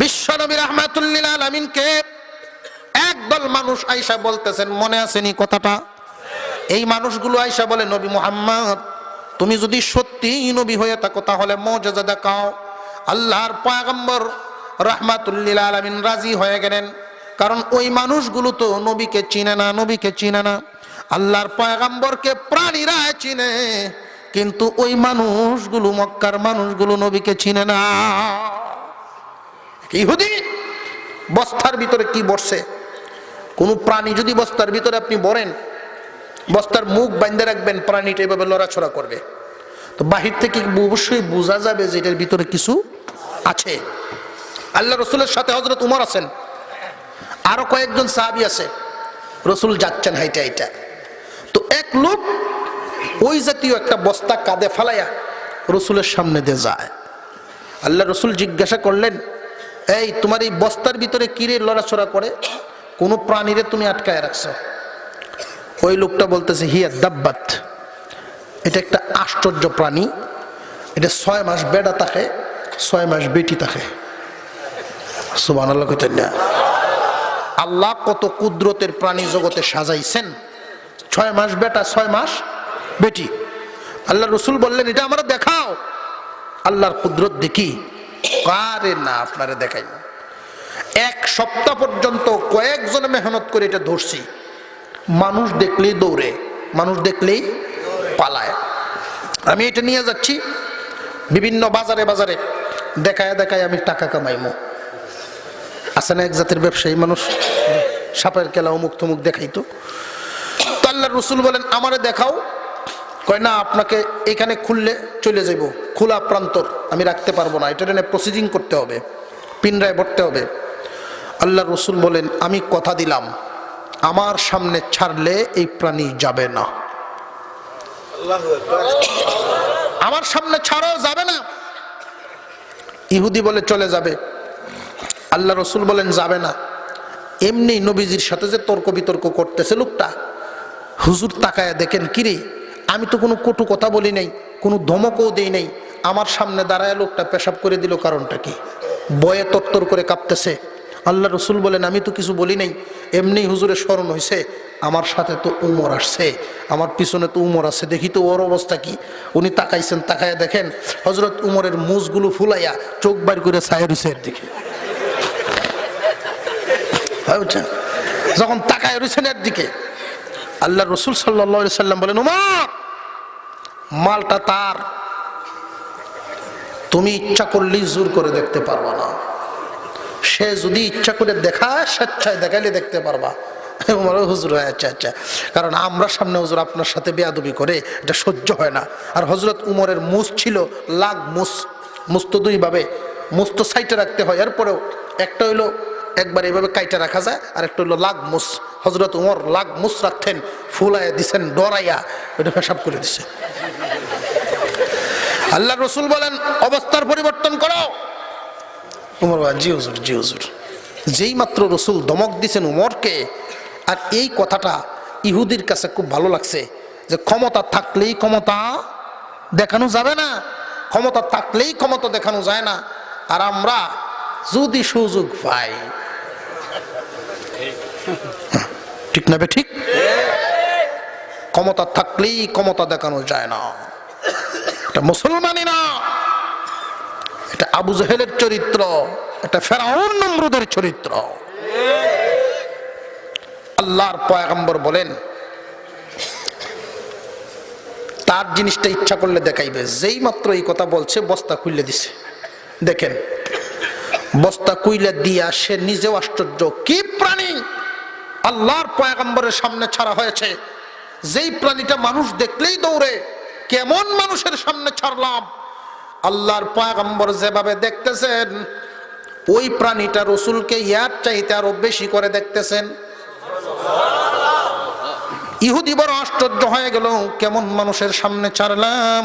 বিশ্বনবী রহমাতুল্লিল আলমিনকে একদল মানুষ আইসা বলতেছেন, মনে আসেনি কথাটা? এই মানুষগুলো আইসা বলে, নবী মুহাম্মদ, তুমি যদি সত্যি নবী হয়ে থাকো, তাহলে মর্যাদা দেখাও। আল্লাহর পয়গম্বর রহমাতুল্লিল আলমিন রাজি হয়ে গেলেন। কারণ ওই মানুষগুলো তো নবীকে চিনে না, নবীকে চিনে না। আল্লাহর পয়গম্বরকে প্রাণীরা চিনে, কিন্তু ওই মানুষগুলো, মক্কার মানুষগুলো নবীকে চিনে না। ইহুদি, বস্তার ভিতরে কি বসছে কোন প্রাণী যদি বস্তার ভিতরে আপনি বরেন, বস্তার মুখ বান্ধে রাখবেন, প্রাণীটা এভাবে লড়াছড়া করবে। তো বাহির থেকে অবশ্যই বোঝা যাবে যে এটার ভিতরে কিছু আছে। আল্লাহ রসুলের সাথে হজরত উমর আছেন। আরও কয়েকজন সাহাবি আছে। রসুল যাচ্ছেন হাইটা হাইটা। তো এক লোক ওই জাতীয় একটা বস্তা কাঁধে ফালাইয়া রসুলের সামনে দিয়ে যায়। আল্লাহ রসুল জিজ্ঞাসা করলেন এই, তোমার এই বস্তার ভিতরে কিরে লড়াচড়া করে? কোন প্রাণীরে তুমি আটকায় রাখছো। ওই লোকটা বলতেছে হিয়া দাব্বাত। এটা একটা আশ্চর্য প্রাণী। এটা ছয় মাস বেড়া থাকে, ছয় মাস বেটি থাকে। সুবান আল্লাহ। আল্লাহ কত কুদরতের প্রাণী জগতে সাজাইছেন। ছয় মাস বেটা, ছয় মাস বেটি। আল্লাহ রসুল বললেন, এটা আমরা দেখাও। আল্লাহর কুদরত দেখি। কারে না আপনারে দেখাই। এক সপ্তাহ পর্যন্ত কয়েকজন মেহনত করে এটা ধরছি। মানুষ দেখলেই দৌড়ে, মানুষ দেখলেই পালায়। আমি এটা নিয়ে যাচ্ছি। বিভিন্ন বাজারে বাজারে দেখায় দেখায় আমি টাকা কামাইমো। আছে না এক জাতির ব্যবসায়ী মানুষ? সাপের কেলা অমুক তমুক দেখাইতো। তো আল্লাহ রসুল বলেন, আমারে দেখাও। কয় না আপনাকে এখানে খুললে চলে যাব খোলা প্রান্তর আমি রাখতে পারব না। এটা নিয়ে প্রসিডিং করতে হবে পিনরায় ভরতে হবে। আল্লাহ রসুল বলেন আমি কথা দিলাম। আমার সামনে ছাড়লে এই প্রাণী যাবে না। আমার সামনে ছাড়াও যাবে না। ইহুদি বলে চলে যাবে। আল্লাহ রসুল বলেন যাবে না। এমনি নবীজির সাথে যে তর্ক বিতর্ক করতেছে লোকটা হুজুর তাকায় দেখেন কিরে আমি তো কোনো কটু কথা বলি নাই, কোনো ধমকও দেই নাই। আমার সামনে দাঁড়ায় লোকটা পেশাব করে দিল কারণটা কি? বয়ে তত্তর করে কাঁপতেছে। আল্লাহ রসুল বলেন, আমি তো কিছু বলি নাই, এমনি হুজুরে স্মরণ হয়েছে আমার সাথে তো উমর আসছে, আমার পিছনে তো উমর আছে, দেখি তো ওর অবস্থা কি? উনি তাকাইছেন, তাকায় দেখেন হজরত উমরের মুজগুলো ফুলাইয়া চোখ বার করে ছায়ের হুসের দিকে। যখন তাকায় রয়েছেন দিকে, আল্লাহ রসুল সাল্লা সাল্লাম বলেন, উমার! মালটা তার। তুমি ইচ্ছা করলেই জোর করে দেখতে পারবা না। সে যদি ইচ্ছা করে দেখায়, স্বেচ্ছায় দেখাইলে দেখতে পারবা। হুজুর, হয় আচ্ছা আচ্ছা। কারণ আমরা সামনে হুজুর আপনার সাথে বেয়াদবি করে, এটা সহ্য হয় না। আর হজরত উমরের মুস ছিল লাগ মুস। মুস তো দুইভাবে মুস তো সাইটে রাখতে হয়। এরপরেও একটা হইল, একবার এইভাবে কাইটা রাখা যায় আর একটা হইল লাগ মুস। হজরত উমর লাগ মুস রাখতেন ফুলাইয়া দিছেন, ডরাইয়া ওটা পেশাব করে দিছে। আল্লাহ রসুল বলেন, অবস্থার পরিবর্তন করো। উমর জি হুজুর জি হুজুর। যেই মাত্র রসুল দমক দিছেন উমরকে, আর এই কথাটা ইহুদির কাছে খুব ভালো লাগছে যে ক্ষমতা থাকলেই ক্ষমতা দেখানো যাবে না, ক্ষমতা থাকলেই ক্ষমতা দেখানো যায় না। আর আমরা যদি সুযোগ পাই ঠিক না ঠিক? ক্ষমতা থাকলেই ক্ষমতা দেখানো যায় না। এটা মুসলমানই না। এটা আবু জাহেলের চরিত্র, এটা ফেরাউন নমরুদের চরিত্র। আল্লাহর পয়গম্বর বলেন, তার জিনিসটা ইচ্ছা করলে দেখাইবে। যেই মাত্র এই কথা বলছে, বস্তা খুললে দিছে। দেখেন, বস্তা কুইলে দিয়া সে নিজেও আশ্চর্য। কি প্রাণী? আল্লাহর পয়গম্বরের সামনে ছাড়া হয়েছে। যেই প্রাণীটা মানুষ দেখলেই দৌড়ে, কেমন মানুষের সামনে ছাড়লাম? আল্লাহর পয়গম্বর যেভাবে দেখতেছেন, ওই প্রাণীটা রসুলকে ইয়ার চাইতে আরও বেশি করে দেখতেছেন। ইহুদি বড় আশ্চর্য হয়ে গেল, কেমন মানুষের সামনে ছাড়লাম?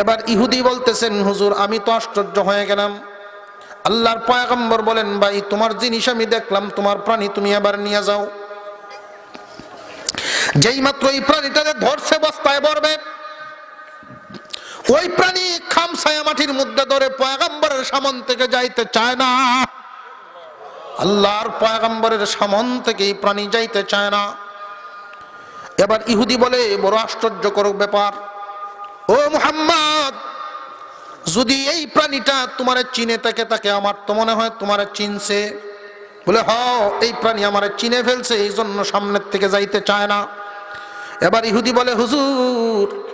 এবার ইহুদি বলতেছেন, হুজুর, আমি তো আশ্চর্য হয়ে গেলাম। আল্লাহর পয়গম্বর বলেন, ভাই, তোমার জিনিস আমি দেখলাম, তোমার প্রাণী তুমি আবার নিয়ে যাও। যেই মাত্র এই প্রাণীটাকে ধরছে, বস্তায় ভরবে। ওই প্রাণী খামসায়া মাটির মধ্যে ধরে পয়গম্বরের সামন থেকে যাইতে চায় না। আল্লাহর পয়গম্বরের সামন থেকে এই প্রাণী যাইতে চায় না। এবার ইহুদি বলে বড় আশ্চর্যকর ব্যাপার। ও মুহাম্মদ যদি এই প্রাণীটা তোমার চিনে থাকে তাকে আমার তো মনে হয় তোমার চিনছে। বলে, হ, এই প্রাণী আমার চিনে ফেলছে, এই জন্য সামনের থেকে যাইতে চায় না। এবার ইহুদি বলে, হুজুর,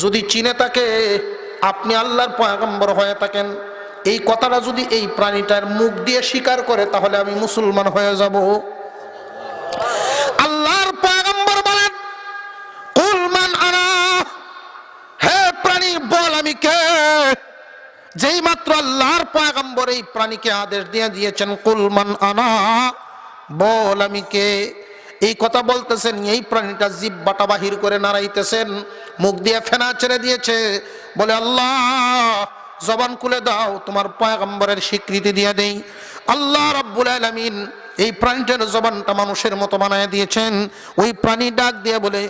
যদি চিনে থাকে আপনি আল্লাহর পয়গম্বর হয়ে থাকেন। এই কথাটা যদি এই প্রাণীটার মুখ দিয়ে স্বীকার করে, তাহলে আমি মুসলমান হয়ে যাব। আল্লাহর পয়গম্বর বলেন কুলমান আনা, হে প্রাণী, বল আমি কে? যেই মাত্র আল্লাহর পয়গম্বর এই প্রাণীকে আদেশ দিয়ে দিয়েছেন কুলমান আনা বল আমি কে? এই কথা বলতেছেন, এই প্রাণীটা জীব বাটা বাহির করে নাড়াইতেছেন, মুখ দিয়ে ফেনা ছেড়ে দিয়েছে। বলে, আল্লাহ, জবান খুলে দাও, তোমার পয়গম্বরের স্বীকৃতি দিয়ে দেই। আল্লাহ রাব্বুল আলামিন এই প্রাণীটার জবানটা মানুষের মতো বানায় দিয়েছেন। ওই প্রাণী ডাক দিয়ে বলে,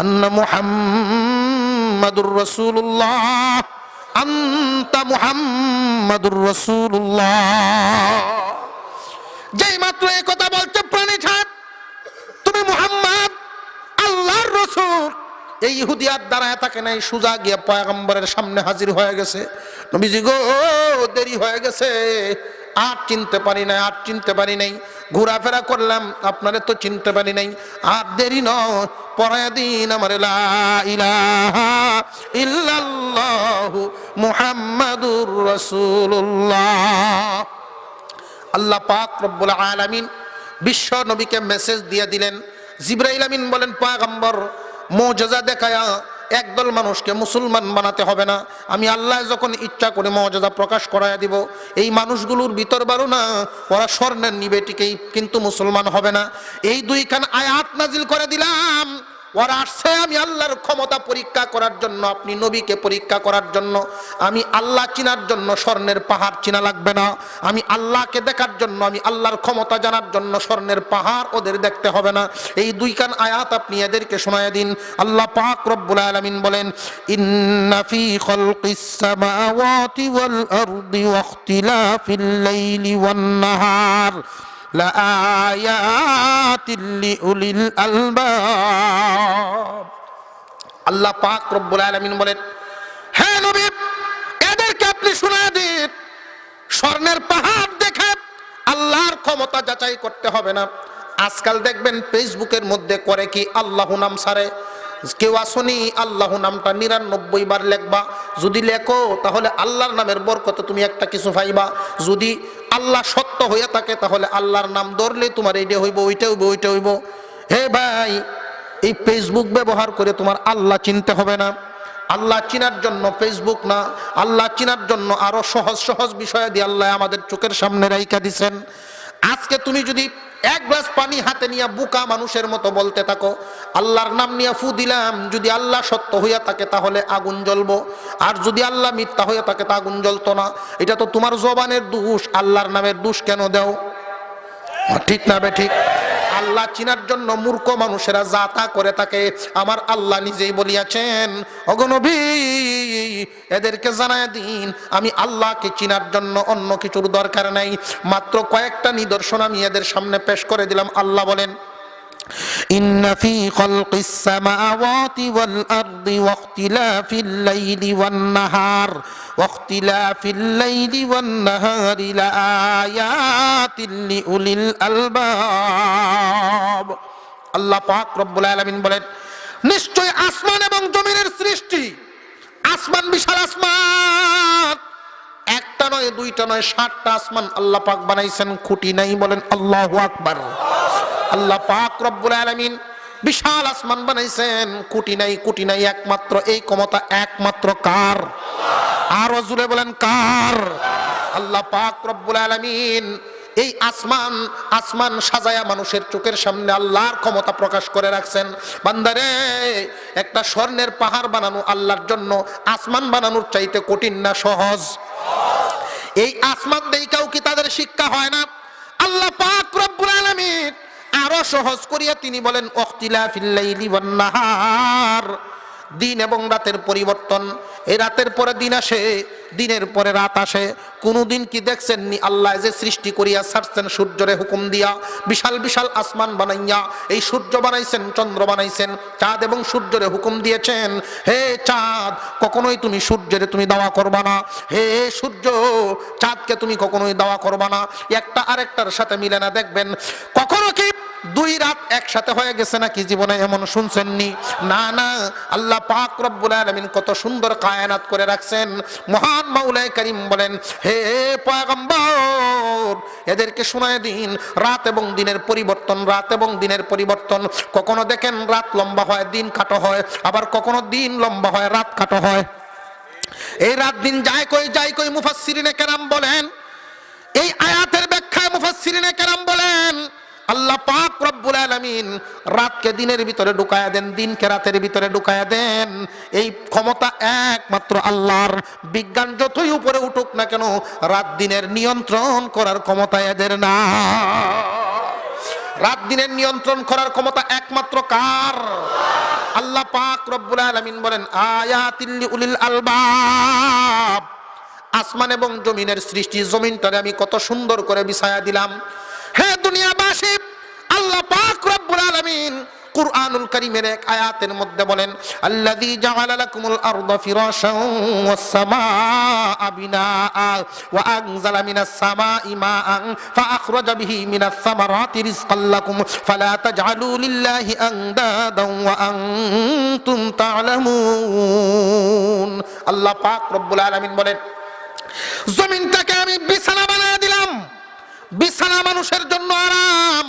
আন্না মুহাম্মাদুর রাসূলুল্লাহ মুহাম্মাদুর যেই মাত্র বলছে আল্লাহর এই থাকে সুজা গিয়ে পয়গম্বরের সামনে হাজির হয়ে গেছে। নবীজি গো, দেরি হয়ে গেছে। আর চিনতে পারি নাই, আর চিনতে পারি নাই। ঘোরাফেরা করলাম, আপনারে তো চিনতে পারি নাই। আর দেরি নয় পরায় দিন আমার ইল্লাল্লাহু মুহাম্মাদুর রাসূলুল্লাহ। আল্লাহ পাক রব্বুল আলামিন বিশ্ব নবীকে মেসেজ দিয়ে দিলেন। জিব্রাইল আমিন বলেন, পাগম্বর, মৌজজা দেখায়া একদল মানুষকে মুসলমান বানাতে হবে না। আমি আল্লাহ যখন ইচ্ছা করে মর্যাদা প্রকাশ করাইয়া দিব, এই মানুষগুলোর ভিতর বারো না, ওরা স্বর্ণের নিবেটিকেই কিন্তু মুসলমান হবে না। এই দুইখান আয়াত নাজিল করে দিলাম। ওরা আসছে আমি আল্লাহর ক্ষমতা পরীক্ষা করার জন্য, আপনি নবীকে পরীক্ষা করার জন্য। আমি আল্লাহ চিনার জন্য স্বর্ণের পাহাড় চিনা লাগবে না। আমি আল্লাহকে দেখার জন্য, আমি আল্লাহর ক্ষমতা জানার জন্য স্বর্ণের পাহাড় ওদের দেখতে হবে না। এই দুই কান আয়াত আপনি এদেরকে শোনায় দিন। আল্লাহ পাক রব্বুল আলমিন বলেন ইন্নাফি খলকিস সামাওয়াতি ওয়াল আরদি লাইলি ওয়ান নাহার। আল্লাহ পাক রব্বুল আলামিন বলেন হ্যাঁ নবী, এদেরকে আপনি শোনায় দিন। স্বর্ণের পাহাড় দেখে আল্লাহর ক্ষমতা যাচাই করতে হবে না। আজকাল দেখবেন ফেসবুকের মধ্যে করে কি আল্লাহ নাম সারে। কেউ আসনি, আল্লাহ নামটা নিরানব্বই বার লেখবা। যদি লেখো, তাহলে আল্লাহর নামের বরকতে তুমি একটা কিছু পাইবা। যদি আল্লাহ সত্য হইয়া থাকে, তাহলে আল্লাহর নাম ধরলে তোমার এইটা হইব, ওইটা হইব ওইটা হইব। হে ভাই, এই ফেসবুক ব্যবহার করে তোমার আল্লাহ চিনতে হবে না। আল্লাহ চিনার জন্য ফেসবুক না, আল্লাহ চিনার জন্য আরও সহজ সহজ বিষয় দিয়ে আল্লাহ আমাদের চোখের সামনে রাইখা দিছেন। আজকে তুমি যদি এক গ্লাস পানি হাতে নিয়ে বুকা মানুষের মতো বলতে থাকো। আল্লাহর নাম নিয়ে ফু দিলাম, যদি আল্লাহ সত্য হইয়া থাকে তাহলে আগুন জ্বলবো। আর যদি আল্লাহ মিথ্যা হইয়া থাকে তা আগুন জ্বলতো না। এটা তো তোমার জবানের দোষ, আল্লাহর নামের দোষ কেন দেও? ঠিক না বে ঠিক? আল্লাহ চিনার জন্য মূর্খ মানুষেরা যা তা করে থাকে, আমার আল্লাহ নিজেই বলিয়াছেন অগনবী এদেরকে জানায় দিন, আমি আল্লাহকে চিনার জন্য অন্য কিছুর দরকার নাই। মাত্র কয়েকটা নিদর্শন আমি এদের সামনে পেশ করে দিলাম। আল্লাহ বলেন إن في خلق السماوات والأرض واختلاف الليل والنهار واختلاف الليل والنهار لآيات لأولي الألباب আল্লাহ পাক রব্বুল আলামিন বলেন নিশ্চয় আসমান এবং জমিনের সৃষ্টি আসমান বিশাল আসমান একটা নয়, দুইটা নয় ষাটটা আসমান আল্লাহ পাক বানাইছেন, খুঁটি নাই বলেন আল্লাহু আকবার। আল্লাহ পাক রব্বুল আলামিন বিশাল আসমান বানাইছেন কুটি নাই কুটি নাই, একমাত্র এই ক্ষমতা একমাত্র কার? আর জুড়ে বলেন কার? আল্লাহ পাক রব্বুল আলামিন এই আসমান আসমান সাজায়া মানুষের চোখের সামনে আল্লাহর ক্ষমতা প্রকাশ করে রাখছেন। বান্দারে, একটা স্বর্ণের পাহাড় বানানো আল্লাহর জন্য আসমান বানানোর চাইতে কঠিন না, সহজ? এই আসমান দেইকাও কি তাদের শিক্ষা হয় না? আল্লাহ পাক রব্বুল আলামিন আরও সহজ করিয়া তিনি বলেন অখতিলা ফিল্লাইলি ওয়ান নাহার। দিন এবং রাতের পরিবর্তন। এই রাতের পরে দিন আসে, দিনের পরে রাত আসে। কোনোদিন কি দেখছেন নি আল্লাহ যে সৃষ্টি করিয়া ছাড়ছেন সূর্যরে হুকুম দিয়া, বিশাল বিশাল আসমান বানাইয়া, এই সূর্য বানাইছেন, চন্দ্র বানাইছেন, চাঁদ এবং সূর্যরে হুকুম দিয়েছেন, হে চাঁদ, কখনোই তুমি সূর্যরে তুমি দাওয়া করবা না। হে সূর্য, চাঁদকে তুমি কখনোই দাওয়া করবা না। একটা আরেকটার সাথে মিলে না, দেখবেন, কখনো কি দুই রাত একসাথে হয়ে গেছে নাকি? জীবনে এমন শুনছেননি না না, আল্লাহ পাক রব্বুল আলামিন কত সুন্দর কায়নাত করে রাখছেন। মহান মাওলাই করিম বলেন, হে পয়গম্বর, এদেরকে শোনায় দিন, রাত এবং দিনের পরিবর্তন, রাত এবং দিনের পরিবর্তন। কখনো দেখেন রাত লম্বা হয়, দিন কাটো হয়, আবার কখনো দিন লম্বা হয়, রাত কাটো হয়। এই রাত দিন যায় কই যায় কই, মুফাসসিরিনে কেরাম বলেন। এই আয়াতের ব্যাখ্যায় মুফাসসিরিনে কেরাম বলেন আল্লাহ পাক রব্বুল আলামিন রাতকে দিনের ভিতরে ঢুকায়া দেন, দিনকে রাতের ভিতরে ঢুকায়া দেন। এই ক্ষমতা একমাত্র আল্লাহর। বিজ্ঞান যতই উপরে উঠুক না কেন, রাত দিনের নিয়ন্ত্রণ করার ক্ষমতা এদের না। রাত দিনের নিয়ন্ত্রণ করার ক্ষমতা একমাত্র কার? আল্লাহ পাক রব্বুল আলামিন বলেন আয়াতিল্লি উলিল আলবাব। আসমান এবং জমিনের সৃষ্টি, জমিনটারে আমি কত সুন্দর করে বিছায়া দিলাম। হে দুনিয়াবাসী আল্লাহ পাক রব্বুল আলামিন কুরআনুল কারীমের এক আয়াতের মধ্যে বলেন, আল্লাযী জাআলা লাকুমুল আরদা ফিরাশান ওয়াস সামাআ বিনাআ ওয়া আনজালা মিনাস সামাই মাআন ফাআখরাজা বিহি মিনাস সামারাতি রিজকাল লাকুম ফালা তাজআলু লিল্লাহি আনদাদান ওয়া আনতুম তা'লামুন আল্লাহ পাক রব্বুল আলামিন বলেন, জমিনটাকে আমি বিছানা বিছানা মানুষের জন্য আরাম।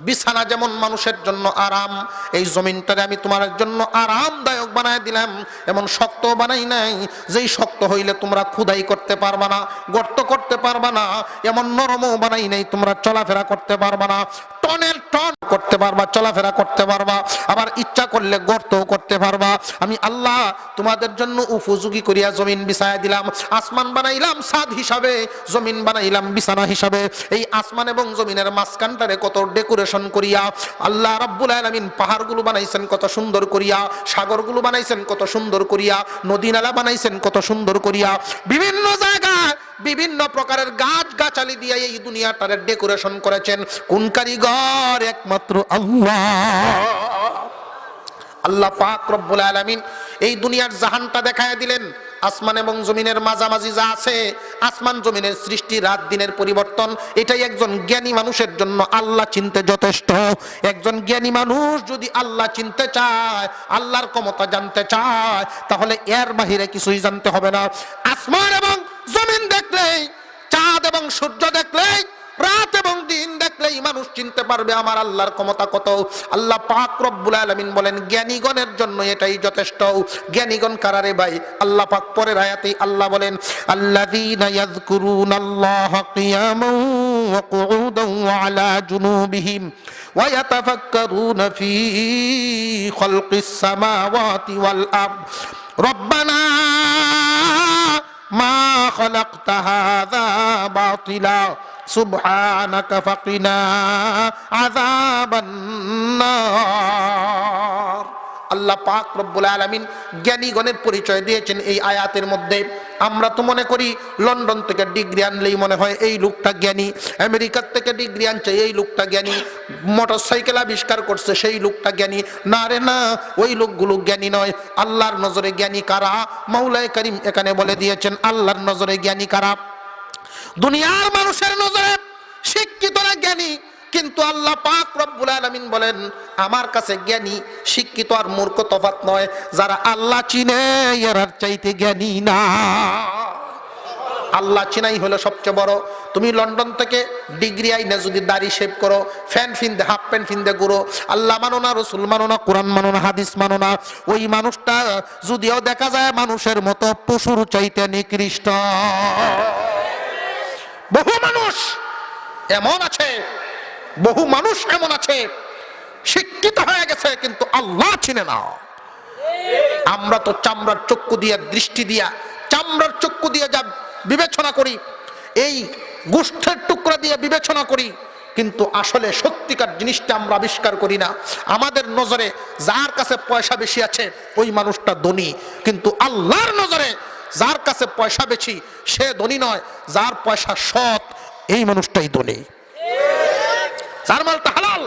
বিছানা যেমন মানুষের জন্য আরাম, এই জমিনটারে আমি তোমার জন্য আরামদায়ক বানায় দিলাম। এমন শক্ত বানাই নাই, যেই শক্ত হইলে তোমরা খুদাই করতে পারবা না, গর্ত করতে পারবা না, এমন নরমও বানাই নাই, তোমরা চলাফেরা করতে পারবা না। টনের টন করতে পারবা, চলাফেরা করতে পারবা, আবার ইচ্ছা করলে গর্তও করতে পারবা। আমি আল্লাহ তোমাদের জন্য উপযোগী করিয়া জমিন বিছায়া দিলাম, আসমান বানাইলাম সাদ হিসাবে, জমিন বানাইলাম বিছানা হিসাবে। এই আসমান এবং জমিনের মাঝখানটারে কত ডেকোরেশন করিয়া, আল্লাহ রাব্বুল আলামিন পাহাড়গুলো বানাইছেন কত সুন্দর করিয়া, সাগরগুলো বানাইছেন কত সুন্দর করিয়া, নদী নালা বানাইছেন কত সুন্দর করিয়া। বিভিন্ন জায়গায় বিভিন্ন প্রকারের গাছ গাছালি দিয়ে এই দুনিয়াটারে ডেকোরেশন করেছেন। কোন কারিগর একমাত্র আল্লাহ। আল্লাহ পাক রব্বুল আলামিন এই দুনিয়ার জাহানটা দেখায় দিলেন। আসমান এবং জমিনের মাঝামাঝি যা আছে, আসমান জমিনের সৃষ্টি, রাত দিনের পরিবর্তন, এটাই একজন জ্ঞানী মানুষের জন্য আল্লাহ চিনতে যথেষ্ট। একজন জ্ঞানী মানুষ যদি আল্লাহ চিনতে চায়, আল্লাহর ক্ষমতা জানতে চায়, তাহলে এর বাহিরে কিছুই জানতে হবে না। আসমান এবং জমিন দেখলেই, চাঁদ এবং সূর্য দেখলেই রাত এবং দিন দেখলেই মানুষ চিনতে পারবে আমার আল্লাহর ক্ষমতা কত। আল্লাহ পাক রব্বুল আলামিন বলেন, জ্ঞানীগণের জন্য এটাই যথেষ্ট। জ্ঞানীগণ কারারে ভাই? আল্লাহ পাক পরের আয়াতে আল্লাহ বলেন, আল্লাযীনা ইয়াযকুরুনাল্লাহা কিয়ামান ওয়া কুউদান ওয়া আলা জুনুবিহিম ওয়া ইয়াতাফাক্কারুনা ফী খালকিস সামাওয়াতি ওয়াল ما خلقت هذا باطلا. سبحانك فقنا عذاب النار. আল্লাহ পাক রব্বুল আলামিন জ্ঞানীগণের পরিচয় দিয়েছেন এই আয়াতের মধ্যে। আমরা তো মনে করি লন্ডন থেকে ডিগ্রি আনলেই মনে হয় এই লোকটা জ্ঞানী আমেরিকার থেকে ডিগ্রি আনছে এই লোকটা জ্ঞানী মোটর সাইকেল আবিষ্কার করছে সেই লোকটা জ্ঞানী। না রে না, ওই লোকগুলো জ্ঞানী নয়। আল্লাহর নজরে জ্ঞানী কারা? মাওলায় করিম এখানে বলে দিয়েছেন, আল্লাহর নজরে জ্ঞানী কারা? দুনিয়ার মানুষের নজরে শিক্ষিতরা জ্ঞানী কিন্তু আল্লাহ পাক রব্বুল আলামিন বলেন, আমার কাছে জ্ঞানী, শিক্ষিত আর মূর্খ তফাত নয়। যারা আল্লাহ চিনে, এরার চাইতে জ্ঞানী না। আল্লাহ চিনাই হলো সবচেয়ে বড়। তুমি লন্ডন থেকে ডিগ্রি আইনে যদি দাড়ি শেভ করো, ফ্যান ফিনদে, হাফ প্যান্ট ফিনদে গুরো আল্লাহ মানো না, রসুল মানো না, কোরআন মানো না, হাদিস মানো না, ওই মানুষটা যদিও দেখা যায় মানুষের মতো পশুর চাইতে নিকৃষ্ট। বহু মানুষ এমন আছে বহু মানুষ এমন আছে, শিক্ষিত হয়ে গেছে, কিন্তু আল্লাহ চিনে না। আমরা তো চামড়ার চক্ষু দিয়া দৃষ্টি দিয়া, চামড়ার চক্ষু দিয়ে যা বিবেচনা করি, এই গোষ্ঠের টুকরা দিয়ে বিবেচনা করি, কিন্তু আসলে সত্যিকার জিনিসটা আমরা আবিষ্কার করি না। আমাদের নজরে যার কাছে পয়সা বেশি আছে, ওই মানুষটা ধনী। কিন্তু আল্লাহর নজরে যার কাছে পয়সা বেশি, সে ধনী নয়, যার পয়সা সৎ, এই মানুষটাই ধনী। যার মালটা হালাল।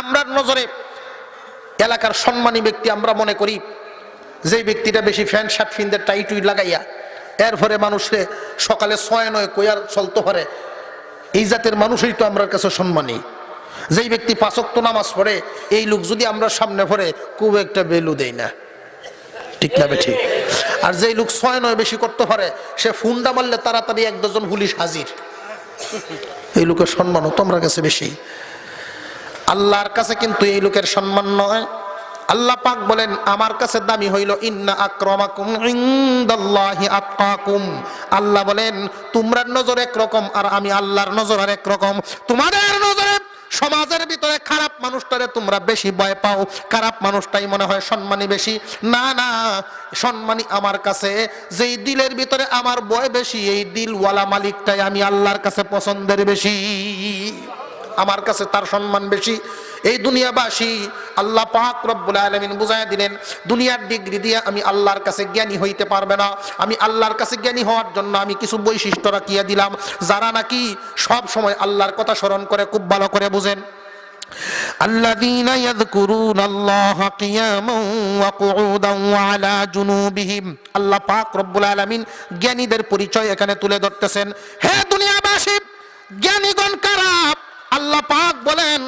আমরার নজরে এলাকার সম্মানী ব্যক্তি আমরা মনে করি যে ব্যক্তিটা বেশি ফ্যান শার্ট ফিনদের টাইটুই লাগাইয়া, এরপরে মানুষে সকালে ছয় নয় কয়ার চলতে পারে, এই জাতের মানুষই তো আমরা কাছে সম্মানী। যেই ব্যক্তি পাঁচক্ত নামাজ পড়ে, এই লোক যদি আমরা সামনে পড়ে, খুব একটা বেলু দেই না। ঠিক না বেঠি? আর যেই লোক ছয় নয় বেশি করতে পারে, সে ফুন্ডা মারলে তাড়াতাড়ি এক ডজন পুলিশ হাজির। এই লোকের সম্মানও তোমরা কাছে বেশি। আল্লাহর কাছে কিন্তু এই লোকের সম্মান নয়। আল্লাহ পাক বলেন, আমার কাছে দামি হইল, ইন্না আক্রমাকুম ইনদাল্লাহি আত্তাকুম আল্লাহ বলেন তোমরা নজর একরকম আর আমি আল্লাহর নজর আর একরকম তোমাদের নজরে সমাজের ভিতরে খারাপ মানুষটারে তোমরা বেশি ভয় পাও। খারাপ মানুষটাই মনে হয় সম্মানী বেশি। না না, সম্মানী আমার কাছে। যেই দিলের ভিতরে আমার বয় বেশি, এই দিলওয়ালা মালিকটাই আমি আল্লাহর কাছে পছন্দের বেশি। আমার কাছে তার সম্মান বেশি। এই দুনিয়াবাসী আল্লাহ পাক রব্বুল আলমিন বুঝাই দিলেন দুনিয়ার ডিগ্রি দিয়ে আমি আল্লাহর কাছে জ্ঞানী হইতে পারবে না আমি আল্লাহর কাছে জ্ঞানী হওয়ার জন্য আমি কিছু বৈশিষ্ট্য রাখিয়া দিলাম যারা নাকি সব সময় আল্লাহর কথা স্মরণ করে খুব ভালো করে বুঝেন الذين يذكرون الله قياما وقعودا وعلى جنوبهم আল্লাহ পাক রব্বুল আলামিন জ্ঞানীদের পরিচয় এখানে তুলে ধরতেছেন হে দুনিয়াবাসী জ্ঞানীগণ কারা আল্লাহ পাক বলেন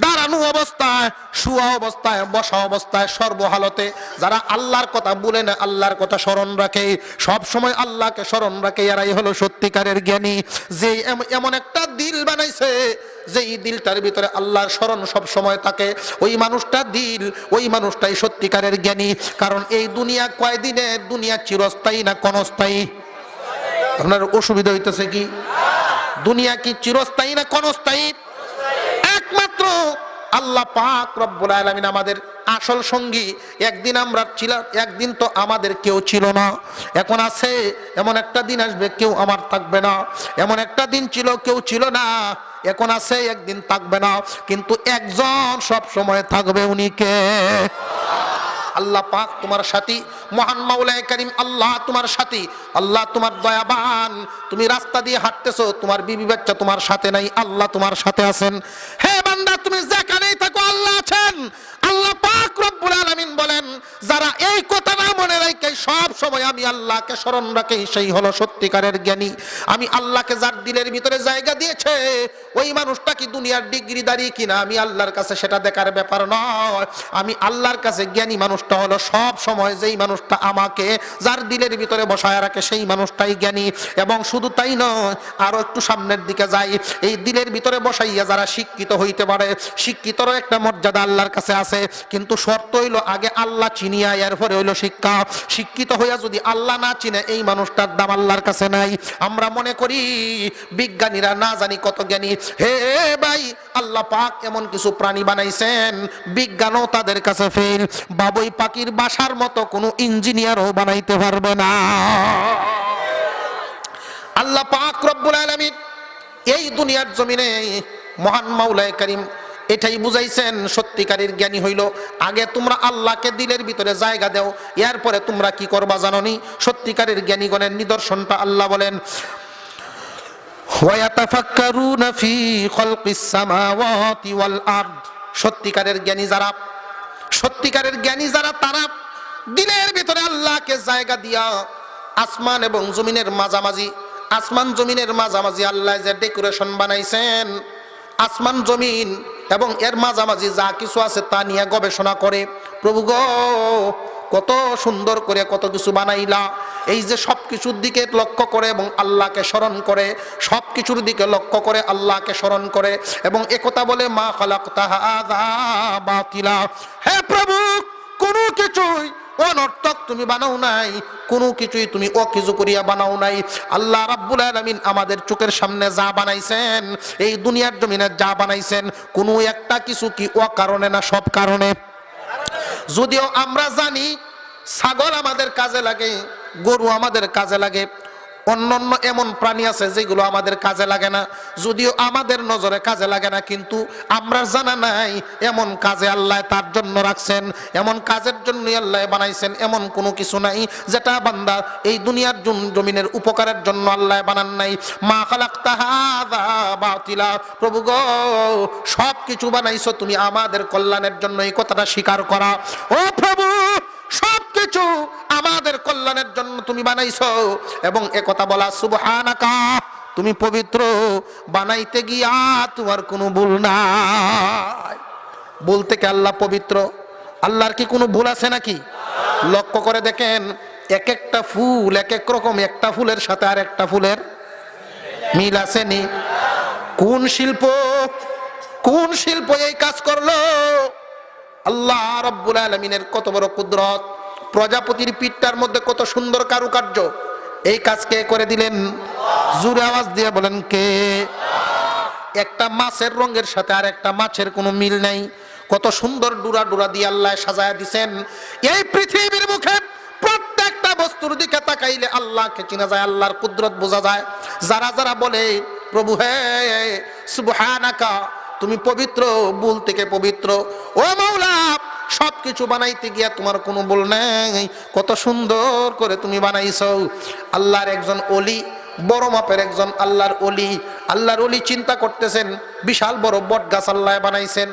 দাঁড়ানো অবস্থায়, শুয়া অবস্থায়, বসা অবস্থায় সর্বহালতে যারা আল্লাহর কথা বলে না, আল্লাহর কথা স্মরণ রাখে, সব সময় আল্লাহকে স্মরণ রাখে, এরাই হলো সত্যিকারের জ্ঞানী। যে এম- এমন একটা দিল বানাইছে যে এই দিলটার ভিতরে আল্লাহর স্মরণ সব সময় থাকে, ওই মানুষটা দিল, ওই মানুষটাই সত্যিকারের জ্ঞানী। কারণ এই দুনিয়া কয়দিনে? দুনিয়া চিরস্থায়ী না ক্ষণস্থায়ী? আপনার অসুবিধা হইতেছে কি? দুনিয়া কি চিরস্থায়ী না ক্ষণস্থায়ী? একমাত্র আল্লাহ পাক রব্বুল আলমিন আমাদের আসল সঙ্গী। একদিন আমরা ছিলাম একদিন তো আমাদের কেউ ছিল না। এখন আছে, এমন একটা দিন আসবে, কেউ আমার থাকবে না। এমন একটা দিন ছিল, কেউ ছিল না। এখন আছে, একদিন থাকবে না। কিন্তু একজন সব সময় থাকবে উনি কে? আল্লাহ পাক তোমার সাথী, মহান মাওলায় করিম আল্লাহ তোমার সাথী। আল্লাহ তোমার দয়াবান, তুমি রাস্তা দিয়ে হাঁটতেছো, তোমার বিবি বাচ্চা তোমার সাথে নাই, আল্লাহ তোমার সাথে আছেন। হে বান্দা, তুমি যেখানেই থাকো আল্লাহ আছেন। পাক রব্বুল আলামিন বলেন, যারা এই কথা না মনে রাখে সব সময় আমি আল্লাহকে স্মরণ রাখে, সেই হলো সত্যিকারের জ্ঞানী। আমি আল্লাহকে যার দিলের ভিতরে জায়গা দিয়েছে, ওই মানুষটা কি দুনিয়ার ডিগ্রি দাঁড়িয়ে কিনা? আমি আল্লাহর কাছে সেটা দেখার ব্যাপার নয়। আমি আল্লাহর কাছে জ্ঞানী মানুষটা হলো সব সময় যেই মানুষটা আমাকে যার দিলের ভিতরে বসায় রাখে, সেই মানুষটাই জ্ঞানী। এবং শুধু তাই নয়, আরও একটু সামনের দিকে যাই। এই দিলের ভিতরে বসাইয়া যারা শিক্ষিত হইতে পারে, শিক্ষিতরও একটা মর্যাদা আল্লাহর কাছে আছে। কিন্তু শর্ত হইল, আগে আল্লাহ চিনিয়া, এরপরে হইল শিক্ষা। শিক্ষিত হইয়া যদি আল্লাহ না চিনে, এই মানুষটার দাম আল্লাহর কাছে নাই। আমরা মনে করি, বিজ্ঞানীরা না জানি কত জ্ঞানী। হে ভাই, আল্লাহ পাক এমন কিছু প্রাণী বানাইছেন, বিজ্ঞানও তাদের কাছে ফেল বাবুই পাখির বাসার মতো কোনো ইঞ্জিনিয়ারও বানাইতে পারবে না। আল্লাহ পাক রব্বুল আলামিন এই দুনিয়ার জমিনে মহান মাওলায় করিম এটাই বুঝাইছেন, সত্যিকারের জ্ঞানী হইল, আগে তোমরা আল্লাহকে দিলের ভিতরে জায়গা দেও, এরপরে তোমরা কি করবা জাননি? সত্যিকারের জ্ঞানীগণের নিদর্শনটা আল্লাহ বলেন সত্যিকারের জ্ঞানী যারা, সত্যিকারের জ্ঞানী যারা, তারা দিলের ভিতরে আল্লাহকে জায়গা দিয়া, আসমান এবং জমিনের মাঝামাঝি, আসমান জমিনের মাঝামাঝি আল্লাহ যে ডেকোরেশন বানাইছেন আসমান জমিন এবং এর মাঝামাঝি যা কিছু আছে তা নিয়ে গবেষণা করে, প্রভু গো, কত সুন্দর করে কত কিছু বানাইলা। এই যে সব কিছুর দিকে লক্ষ্য করে এবং আল্লাহকে স্মরণ করে সব কিছুর দিকে লক্ষ্য করে আল্লাহকে স্মরণ করে এবং একথা বলে, মা খালাক তাহা বাতিলা। হে প্রভু, কোনো কিছুই অনর্থক তুমি বানাও নাই, কোনো কিছুই তুমি অকিজু করিয়া বানাও নাই। আল্লাহ রাব্বুল আলামিন আমাদের চোখের সামনে যা বানাইছেন, এই দুনিয়ার জমিনে যা বানাইছেন, কোনো একটা কিছু কি অকারণে না সব কারণে? যদিও আমরা জানি ছাগল আমাদের কাজে লাগে, গরু আমাদের কাজে লাগে অন্যান্য এমন প্রাণী আছে যেগুলো আমাদের কাজে লাগে না। যদিও আমাদের নজরে কাজে লাগে না, কিন্তু আমরা জানা নাই এমন কাজে আল্লাহ তার জন্য রাখছেন, এমন কাজের জন্যই আল্লাহ বানাইছেন, এমন কোনো কিছু নাই যেটা বান্দা এই দুনিয়ার জমিনের উপকারের জন্য আল্লাহ বানান নাই। মা খালাক বাতিলা। প্রভু গো সব কিছু বানাইছো তুমি আমাদের কল্যাণের জন্য এই কথাটা স্বীকার করা। ও প্রভু সব কিছু আমাদের কল্যাণের জন্য তুমি বানাইছো এবং একথা বলা সুবহানাকা, তুমি পবিত্র, বানাইতে গিয়া তোমার কোনো ভুল নাই। বলতে কি আল্লাহ পবিত্র? আল্লাহর কি কোনো ভুল আছে নাকি? লক্ষ্য করে দেখেন এক একটা ফুল এক এক রকম, একটা ফুলের সাথে আর একটা ফুলের মিল আছে নি কোন শিল্প কোন শিল্প এই কাজ করল? আল্লাহ রব্বুল আলমিনের কত বড় কুদরত। প্রজাপতির পিঠটার মধ্যে কত সুন্দর কারুকার্য। এই কাজ কে করে দিলেন? জুড়ে আওয়াজ দিয়ে বলেন, কে? একটা মাছের রঙের সাথে আর একটা মাছের কোনো মিল নাই। কত সুন্দর ডুরা ডুরা দিয়ে আল্লাহ সাজায় দিছেন। এই পৃথিবীর মুখে প্রত্যেকটা বস্তুর দিকে তাকাইলে আল্লাহকে চিনা যায়, আল্লাহর কুদরত বোঝা যায়। যারা যারা বলে, প্রভু হে, সুবহানাকা তুমি পবিত্র, ভুল থেকে পবিত্র। ও মাওলা সব কিছু বানাইতে গিয়া তোমার কোনো ভুল নেই। কত সুন্দর করে তুমি বানাইছ। আল্লাহর একজন অলি বড় মাপের একজন আল্লাহর অলি আল্লাহর অলি চিন্তা করতেছেন, বিশাল বড় বট গাছ আল্লাহ বানাইছেন।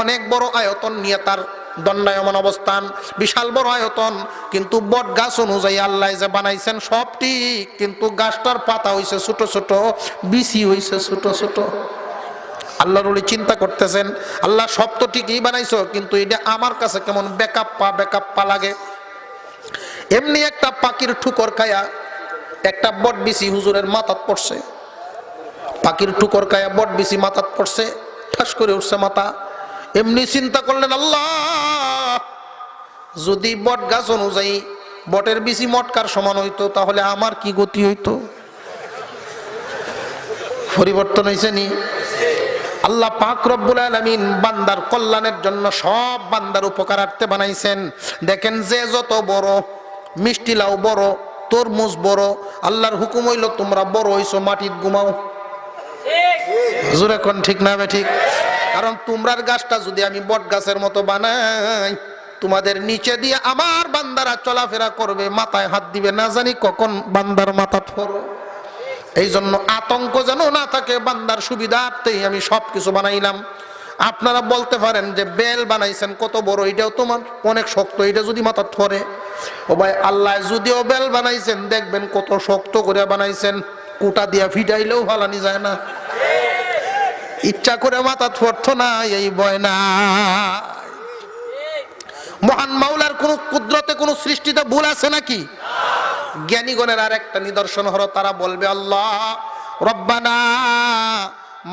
অনেক বড় আয়তন নিয়ে তার দণ্ডায়মান অবস্থান, বিশাল বড় আয়তন। কিন্তু বট গাছ অনুযায়ী আল্লাহ যে বানাইছেন, সব ঠিক। কিন্তু গাছটার পাতা হইছে ছোট ছোট বিসি হইছে ছোট ছোট। আল্লাহর ওলি চিন্তা করতেছেন, আল্লাহ সব তো ঠিকই বানাইছো, কিন্তু এটা আমার কাছে কেমন বেকআপ পা বেকআপ পা লাগে? এমনি একটা পাখির ঠুকর খায়া একটা বট বিসি হুজুরের মাথাত পড়ছে। পাখির ঠুকর খায়া বট বিসি মাথাত পড়ছে, ঠাস করে উঠছে মাথা। এমনি চিন্তা করলেন, আল্লাহ, যদি বট গাছ অনুযায়ী বটের বিসি মটকার সমান হইতো, তাহলে আমার কি গতি হইতো? পরিবর্তন হয়েছে নি। আল্লাহ পাক রব্বুল আলামিন বান্দার কল্যাণের জন্য সব বান্দার উপকারার্থে বানাইছেন। দেখেন যে যত বড়, মিষ্টি লাউ বড়, তরমুজ বড়, আল্লাহর হুকুম হইল তোমরা বড় হইছো, মাটির ঘুমাও জোরে কোন ঠিক না ঠিক? কারণ তোমরার গাছটা যদি আমি বট গাছের মতো বানাই, তোমাদের নিচে দিয়ে আমার বান্দারা চলাফেরা করবে, মাথায় হাত দিবে, না জানি কখন বান্দার মাথা ফরো এই জন্য আতঙ্ক যেন না থাকে, বান্দার সুবিধার্থেই আমি সব কিছু বানাইলাম। আপনারা বলতে পারেন যে, বেল বানাইছেন, কত বড়, এটাও তোমার অনেক শক্ত, এটা যদি মাথা ধরে। ও ভাই, আল্লাহ যদিও বেল বানাইছেন, দেখবেন কত শক্ত করে বানাইছেন। কুটা দিয়া ফিটাইলেও ফালানি যায় না। ইচ্ছা করে মাথা থরত না, এই বয় না। মহান মাওলার কোন কুদরতে কোন সৃষ্টিতে ভুল আছে নাকি? জ্ঞানীগণের আর একটা নিদর্শন হলো, তারা বলবে, আল্লাহ, রব্বানা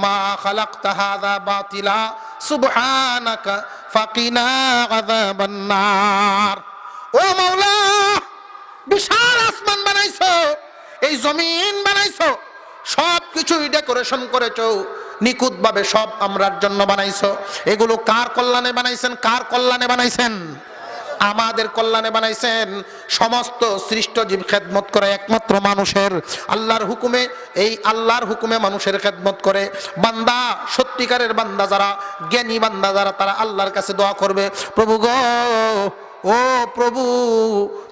মা খালাকতা হাযা বাতিলা, সুবহানাকা ফাকিনা আযাবান ও মাওলা, বিশাল আসমান বানাইছো, এই জমিন বানাইছো সব কিছুই ডেকোরেশন করেছ নিখুঁত ভাবে সব আমরার জন্য বানাইছো। এগুলো কার কল্যাণে বানাইছেন, কার কল্যাণে বানাইছেন? আমাদের কল্যাণে বানাইছেন। সমস্ত সৃষ্ট জীব খেদমত করে একমাত্র মানুষের আল্লাহর হুকুমে, এই আল্লাহর হুকুমে মানুষের খেদমত করে। বান্দা, সত্যিকারের বান্দা যারা, জ্ঞানী বান্দা যারা, তারা আল্লাহর কাছে দোয়া করবে। প্রভু গো, ও প্রভু,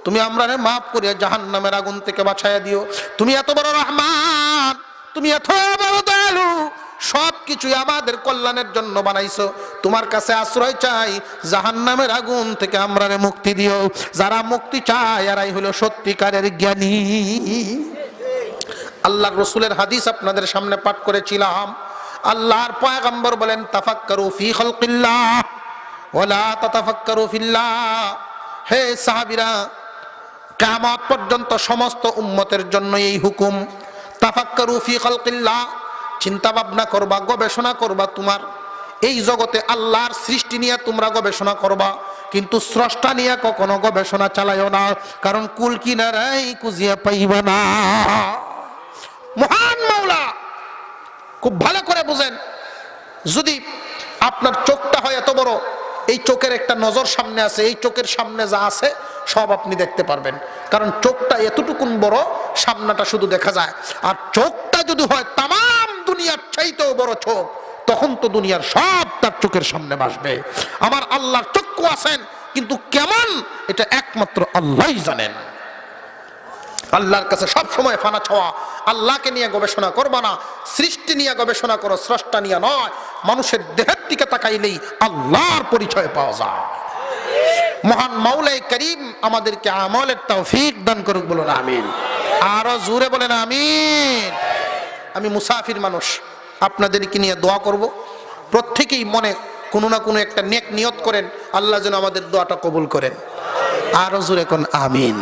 তুমি আমরা মাফ করিয়া জাহান নামের আগুন থেকে বাঁচাইয়া দিও। তুমি এত বড় রহমান, তুমি এত বড় দয়ালু সব কিছুই আমাদের কল্যাণের জন্য বানাইছো। তোমার কাছে আশ্রয় চাই জাহান নামের আগুন থেকে আমরা মুক্তি দিও। যারা মুক্তি চায়, এরাই হলো সত্যিকারের জ্ঞানী। আল্লাহ রসুলের হাদিস আপনাদের সামনে পাঠ করেছিলাম। আল্লাহর পয়গম্বর বলেন, তাফাক্কারু ফি খালকিল্লাহ ওয়ালা তাতাফাক্কারু ফিল্লাহ। হে সাহাবীরা, কিয়ামত পর্যন্ত সমস্ত উম্মতের জন্য এই হুকুম, তাফাক্কারু ফি খালকিল্লাহ। চিন্তা ভাবনা করবা, গবেষণা করবা তোমার। এই জগতে আল্লাহর সৃষ্টি নিয়ে তোমরা গবেষণা করবা, কিন্তু স্রষ্টা নিয়ে কখনো গবেষণা চালাইও না, কারণ কুল কিনারাই কুজিয়া পাইবা না। মহান মাওলা, খুব ভালো করে বুঝেন। যদি আপনার চোখটা হয় এত বড়, এই চোখের একটা নজর সামনে আছে, এই চোখের সামনে যা আছে, সব আপনি দেখতে পারবেন। কারণ চোখটা এতটুকুন বড়, সামনাটা শুধু দেখা যায়। আর চোখটা যদি হয় তাম দুনিয়ার চাইতেও বড় চোখ, তখন তো দুনিয়ার সব তার চোখের সামনে বাসবে আমার আল্লাহর চক্ষু আছেন, কিন্তু কেমন? এটা একমাত্র আল্লাহই জানেন। আল্লাহর কাছে সব সময় ফানা ছোঁয়া। আল্লাহকে নিয়ে গবেষণা করবা না, সৃষ্টি নিয়ে গবেষণা করো, স্রষ্টা নিয়ে নয়। মানুষের দেহের দিকে তাকাইলেই আল্লাহর পরিচয় পাওয়া যায়। মহান মাওলাই করিম আমাদেরকে আমলের তৌফিক দান করুক বলুন, আমিন। আরও জোরে বলেন, আমিন। আমি মুসাফির মানুষ, আপনাদেরকে নিয়ে দোয়া করব। প্রত্যেকেই মনে কোনো না কোনো একটা নেক নিয়ত করেন, আল্লাহ যেন আমাদের দোয়াটা কবুল করেন। আরও জোরে এখন আমিন।